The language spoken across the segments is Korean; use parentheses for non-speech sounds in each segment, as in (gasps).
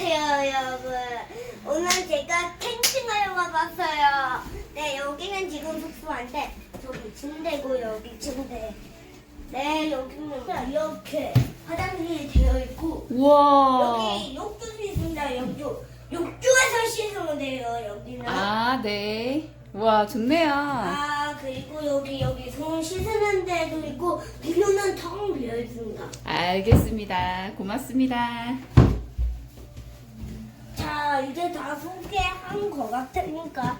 안녕하세요 여러분 오늘 제가 캠핑을 와봤어요 네 여기는 지금 숙소인데 저기 침대고 여기 침대 네 여기는 이렇게 화장실이 되어 있고 우와. 여기 욕조도 있습니다 욕조 욕조에서 씻으면 돼요 여기는 아, 네. 우와, 좋네요. 아 그리고 여기 여기 손 씻는 데도 있고 비누는 텅 비어 있습니다 알겠습니다. 고맙습니다. 자 이제 다 소개한 것 같으니까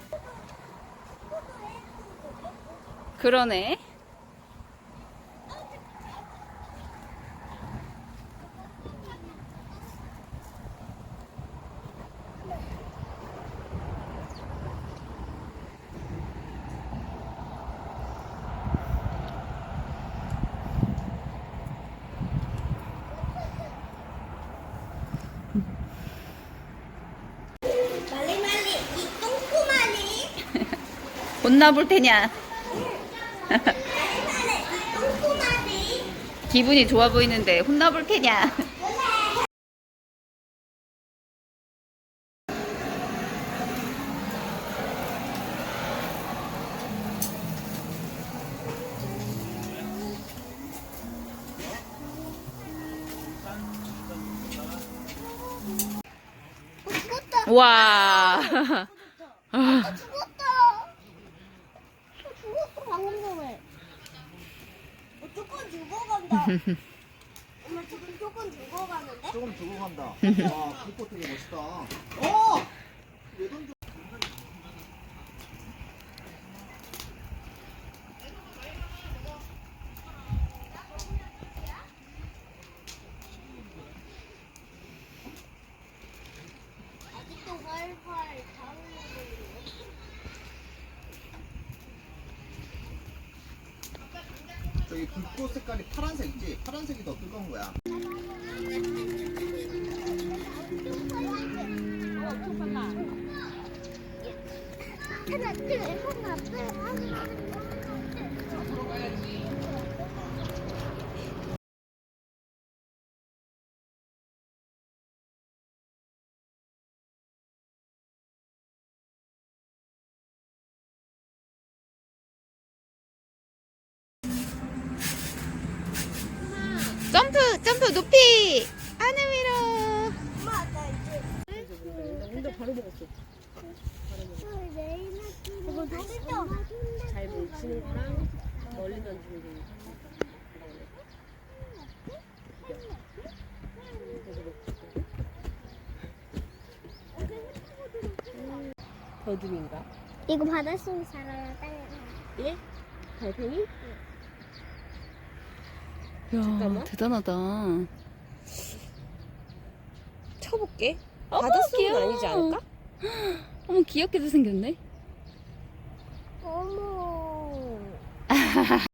그러네. 말리 말리 이 똥꼬말리 테냐? 말리 이 똥꼬말리 기분이 좋아 보이는데 혼나볼 테냐? 와. (laughs) 아, 죽었다 죽었어 방금 전에 어, 조금 죽어 간다 엄마 지금 조금 죽어가는데? 조금 두고 간다. (laughs) 와, 불꽃 되게 멋있다. 어! 왜 던져? 아직도 활활 타오르고 저기 불꽃 색깔이 파란색이지? 파란색이 더 뜨거운 거야. 하나 둘 하나 둘 하나 점프, 점프 높이. 하늘 위로. 엄마 나 이제 혼자 바로 먹었어. 이거 맛있죠? 잘 뭉치는 거랑 멀리 던지는 게. 더듬인가? 이거 바닷속에 살아요 땅에 예? 달팽이? 야, 잠깐만. 대단하다. 쳐볼게. 어머, 바닷속은 귀여워. 아니지 않을까? (gasps) 어머, 귀엽게도 생겼네. 어머 (laughs)